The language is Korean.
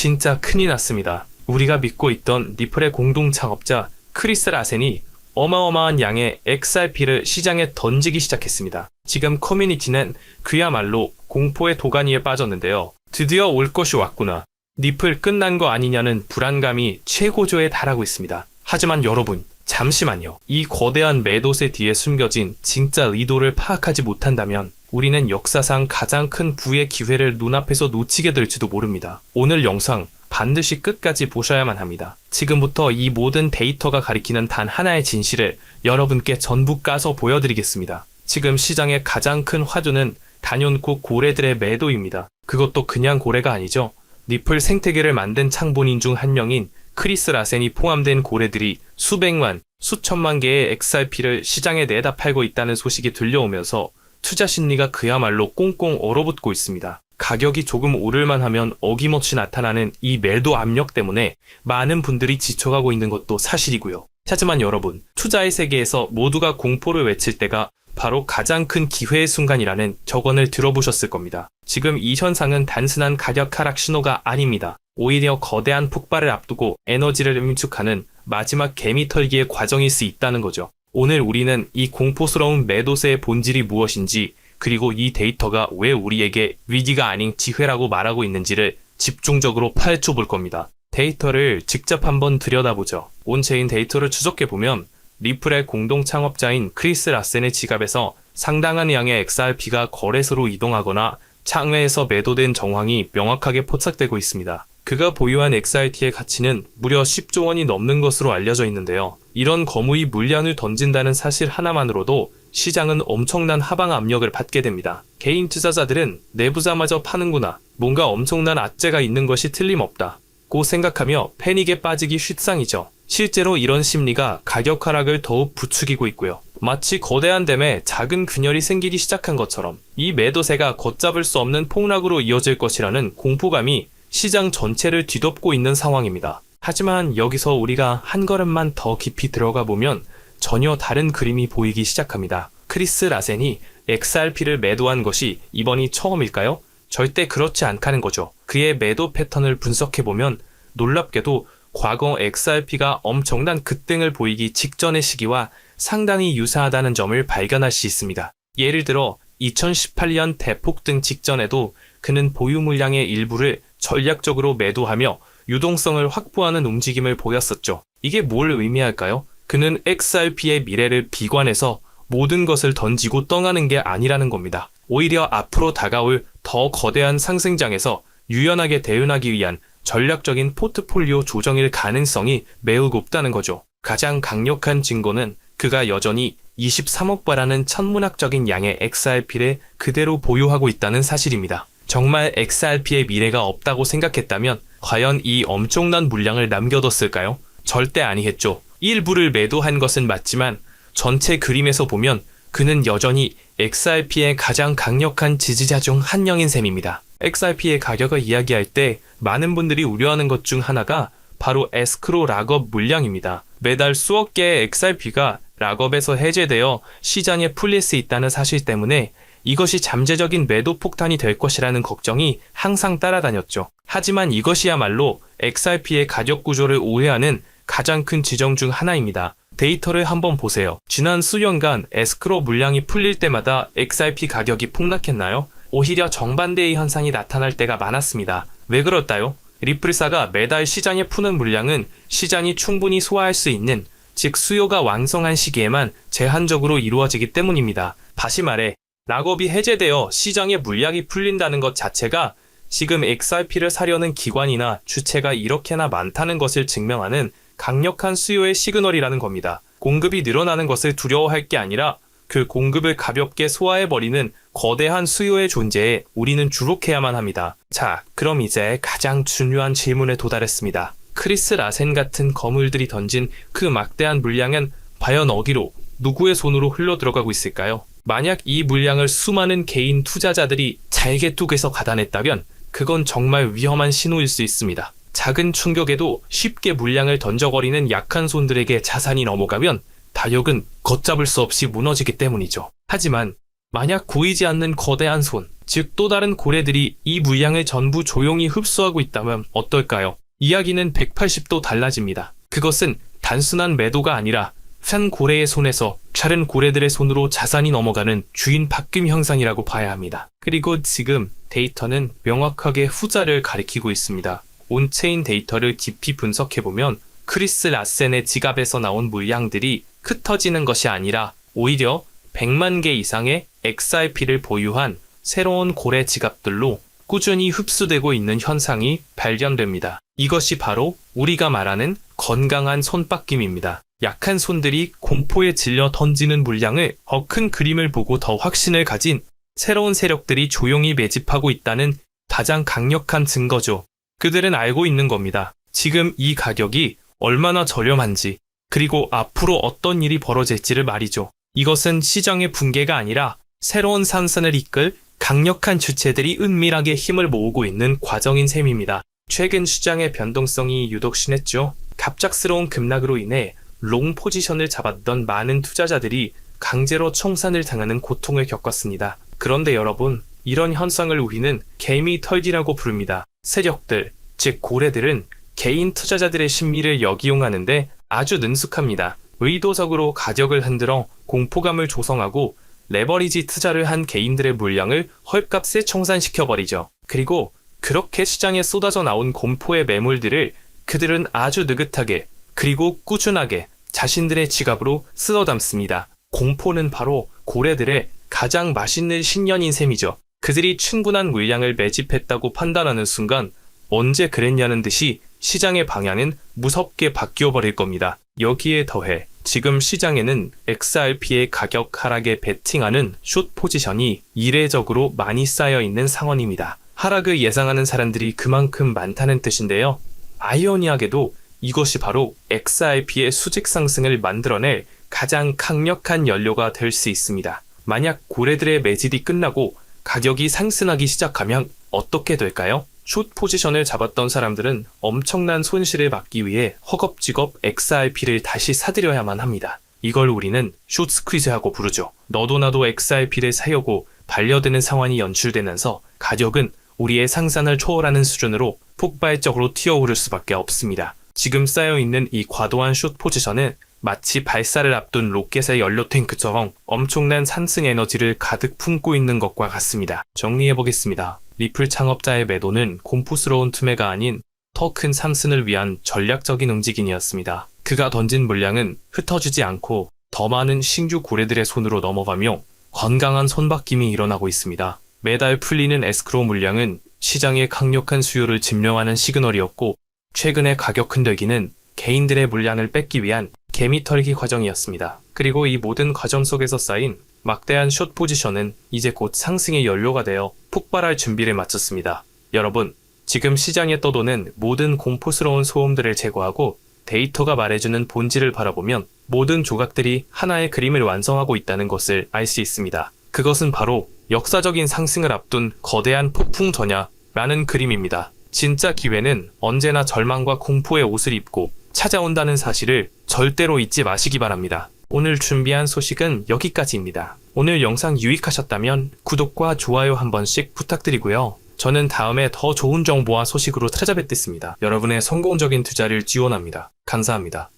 진짜 큰일 났습니다. 우리가 믿고 있던 리플의 공동 창업자 크리스 라센이 어마어마한 양의 XRP를 시장에 던지기 시작했습니다. 지금 커뮤니티는 그야말로 공포의 도가니에 빠졌는데요. 드디어 올 것이 왔구나. 리플 끝난 거 아니냐는 불안감이 최고조에 달하고 있습니다. 하지만 여러분, 잠시만요. 이 거대한 매도세 뒤에 숨겨진 진짜 의도를 파악하지 못한다면 우리는 역사상 가장 큰 부의 기회를 눈앞에서 놓치게 될지도 모릅니다. 오늘 영상 반드시 끝까지 보셔야만 합니다. 지금부터 이 모든 데이터가 가리키는 단 하나의 진실을 여러분께 전부 까서 보여드리겠습니다. 지금 시장의 가장 큰 화두는 단연코 고래들의 매도입니다. 그것도 그냥 고래가 아니죠. 리플 생태계를 만든 창본인 중 한 명인 크리스 라센이 포함된 고래들이 수백만, 수천만 개의 XRP를 시장에 내다 팔고 있다는 소식이 들려오면서 투자 심리가 그야말로 꽁꽁 얼어붙고 있습니다. 가격이 조금 오를만 하면 어김없이 나타나는 이 매도 압력 때문에 많은 분들이 지쳐가고 있는 것도 사실이고요. 하지만 여러분, 투자의 세계에서 모두가 공포를 외칠 때가 바로 가장 큰 기회의 순간이라는 저건을 들어보셨을 겁니다. 지금 이 현상은 단순한 가격 하락 신호가 아닙니다. 오히려 거대한 폭발을 앞두고 에너지를 응축하는 마지막 개미 털기의 과정일 수 있다는 거죠. 오늘 우리는 이 공포스러운 매도세의 본질이 무엇인지 그리고 이 데이터가 왜 우리에게 위기가 아닌 기회라고 말하고 있는지를 집중적으로 파헤쳐 볼 겁니다. 데이터를 직접 한번 들여다보죠. 온체인 데이터를 추적해 보면 리플의 공동 창업자인 크리스 라센의 지갑에서 상당한 양의 XRP가 거래소로 이동하거나 창외에서 매도된 정황이 명확하게 포착되고 있습니다. 그가 보유한 XRT의 가치는 무려 10조 원이 넘는 것으로 알려져 있는데요. 이런 거무의 물량을 던진다는 사실 하나만으로도 시장은 엄청난 하방 압력을 받게 됩니다. 개인 투자자들은 내부자마저 파는구나. 뭔가 엄청난 악재가 있는 것이 틀림없다. 고 생각하며 패닉에 빠지기 쉽상이죠. 실제로 이런 심리가 가격 하락을 더욱 부추기고 있고요. 마치 거대한 댐에 작은 균열이 생기기 시작한 것처럼 이 매도세가 걷잡을 수 없는 폭락으로 이어질 것이라는 공포감이 시장 전체를 뒤덮고 있는 상황입니다. 하지만 여기서 우리가 한 걸음만 더 깊이 들어가 보면 전혀 다른 그림이 보이기 시작합니다. 크리스 라센이 XRP를 매도한 것이 이번이 처음일까요? 절대 그렇지 않다는 거죠. 그의 매도 패턴을 분석해보면 놀랍게도 과거 XRP가 엄청난 급등을 보이기 직전의 시기와 상당히 유사하다는 점을 발견할 수 있습니다. 예를 들어 2018년 대폭등 직전에도 그는 보유 물량의 일부를 전략적으로 매도하며 유동성을 확보하는 움직임을 보였었죠. 이게 뭘 의미할까요? 그는 XRP의 미래를 비관해서 모든 것을 던지고 떠나는 게 아니라는 겁니다. 오히려 앞으로 다가올 더 거대한 상승장에서 유연하게 대응하기 위한 전략적인 포트폴리오 조정일 가능성이 매우 높다는 거죠. 가장 강력한 증거는 그가 여전히 23억 바라는 천문학적인 양의 XRP를 그대로 보유하고 있다는 사실입니다. 정말 XRP의 미래가 없다고 생각했다면 과연 이 엄청난 물량을 남겨뒀을까요? 절대 아니겠죠. 일부를 매도한 것은 맞지만 전체 그림에서 보면 그는 여전히 XRP의 가장 강력한 지지자 중 한 명인 셈입니다. XRP의 가격을 이야기할 때 많은 분들이 우려하는 것 중 하나가 바로 에스크로 락업 물량입니다. 매달 수억 개의 XRP가 락업에서 해제되어 시장에 풀릴 수 있다는 사실 때문에 이것이 잠재적인 매도 폭탄이 될 것이라는 걱정이 항상 따라다녔죠. 하지만 이것이야말로 XRP의 가격 구조를 오해하는 가장 큰 지점 중 하나입니다. 데이터를 한번 보세요. 지난 수년간 에스크로 물량이 풀릴 때마다 XRP 가격이 폭락했나요? 오히려 정반대의 현상이 나타날 때가 많았습니다. 왜 그럴까요? 리플사가 매달 시장에 푸는 물량은 시장이 충분히 소화할 수 있는 즉 수요가 왕성한 시기에만 제한적으로 이루어지기 때문입니다. 다시 말해 락업이 해제되어 시장에 물량이 풀린다는 것 자체가 지금 XRP를 사려는 기관이나 주체가 이렇게나 많다는 것을 증명하는 강력한 수요의 시그널이라는 겁니다. 공급이 늘어나는 것을 두려워할 게 아니라 그 공급을 가볍게 소화해버리는 거대한 수요의 존재에 우리는 주목해야만 합니다. 자, 그럼 이제 가장 중요한 질문에 도달했습니다. 크리스 라센 같은 거물들이 던진 그 막대한 물량은 과연 어디로, 누구의 손으로 흘러 들어가고 있을까요? 만약 이 물량을 수많은 개인 투자자들이 잘게 뚝에서 가다냈다면 그건 정말 위험한 신호일 수 있습니다. 작은 충격에도 쉽게 물량을 던져버리는 약한 손들에게 자산이 넘어가면 다력은 걷잡을 수 없이 무너지기 때문이죠. 하지만 만약 보이지 않는 거대한 손, 즉 또 다른 고래들이 이 물량을 전부 조용히 흡수하고 있다면 어떨까요? 이야기는 180도 달라집니다. 그것은 단순한 매도가 아니라 한 고래의 손에서 다른 고래들의 손으로 자산이 넘어가는 주인 바뀜 현상이라고 봐야 합니다. 그리고 지금 데이터는 명확하게 후자를 가리키고 있습니다. 온체인 데이터를 깊이 분석해보면 크리스 라센의 지갑에서 나온 물량들이 흩어지는 것이 아니라 오히려 100만 개 이상의 XRP를 보유한 새로운 고래 지갑들로 꾸준히 흡수되고 있는 현상이 발견됩니다. 이것이 바로 우리가 말하는 건강한 손바뀜입니다. 약한 손들이 공포에 질려 던지는 물량을 더 큰 그림을 보고 더 확신을 가진 새로운 세력들이 조용히 매집하고 있다는 가장 강력한 증거죠. 그들은 알고 있는 겁니다. 지금 이 가격이 얼마나 저렴한지, 그리고 앞으로 어떤 일이 벌어질지를 말이죠. 이것은 시장의 붕괴가 아니라 새로운 상승을 이끌 강력한 주체들이 은밀하게 힘을 모으고 있는 과정인 셈입니다. 최근 시장의 변동성이 유독 심했죠. 갑작스러운 급락으로 인해 롱 포지션을 잡았던 많은 투자자들이 강제로 청산을 당하는 고통을 겪었습니다. 그런데 여러분, 이런 현상을 우리는 개미 털기라고 부릅니다. 세력들, 즉 고래들은 개인 투자자들의 심리를 역이용하는데 아주 능숙합니다. 의도적으로 가격을 흔들어 공포감을 조성하고 레버리지 투자를 한 개인들의 물량을 헐값에 청산시켜버리죠. 그리고 그렇게 시장에 쏟아져 나온 공포의 매물들을 그들은 아주 느긋하게 그리고 꾸준하게 자신들의 지갑으로 쓸어 담습니다. 공포는 바로 고래들의 가장 맛있는 신년인 셈이죠. 그들이 충분한 물량을 매집했다고 판단하는 순간 언제 그랬냐는 듯이 시장의 방향은 무섭게 바뀌어 버릴 겁니다. 여기에 더해 지금 시장에는 XRP의 가격 하락에 베팅하는 숏 포지션이 이례적으로 많이 쌓여 있는 상황입니다. 하락을 예상하는 사람들이 그만큼 많다는 뜻인데요. 아이러니하게도 이것이 바로 XRP의 수직 상승을 만들어낼 가장 강력한 연료가 될 수 있습니다. 만약 고래들의 매질이 끝나고 가격이 상승하기 시작하면 어떻게 될까요? 숏 포지션을 잡았던 사람들은 엄청난 손실을 막기 위해 허겁지겁 XRP를 다시 사들여야만 합니다. 이걸 우리는 숏 스퀴즈하고 부르죠. 너도 나도 XRP를 사려고 반려되는 상황이 연출되면서 가격은 우리의 상산을 초월하는 수준으로 폭발적으로 튀어오를 수밖에 없습니다. 지금 쌓여 있는 이 과도한 숏 포지션은 마치 발사를 앞둔 로켓의 연료 탱크처럼 엄청난 산승 에너지를 가득 품고 있는 것과 같습니다. 정리해 보겠습니다. 리플 창업자의 매도는 공포스러운 투매가 아닌 더큰 삼승을 위한 전략적인 움직임이었습니다. 그가 던진 물량은 흩어지지 않고 더 많은 신규 고래들의 손으로 넘어가며 건강한 손바뀜이 일어나고 있습니다. 매달 풀리는 에스크로 물량은 시장의 강력한 수요를 증명하는 시그널이었고 최근의 가격 흔들기는 개인들의 물량을 뺏기 위한 개미 털기 과정이었습니다. 그리고 이 모든 과정 속에서 쌓인 막대한 숏 포지션은 이제 곧 상승의 연료가 되어 폭발할 준비를 마쳤습니다. 여러분, 지금 시장에 떠도는 모든 공포스러운 소음들을 제거하고 데이터가 말해주는 본질을 바라보면 모든 조각들이 하나의 그림을 완성하고 있다는 것을 알 수 있습니다. 그것은 바로 역사적인 상승을 앞둔 거대한 폭풍 전야라는 그림입니다. 진짜 기회는 언제나 절망과 공포의 옷을 입고 찾아온다는 사실을 절대로 잊지 마시기 바랍니다. 오늘 준비한 소식은 여기까지입니다. 오늘 영상 유익하셨다면 구독과 좋아요 한 번씩 부탁드리고요. 저는 다음에 더 좋은 정보와 소식으로 찾아뵙겠습니다. 여러분의 성공적인 투자를 지원합니다. 감사합니다.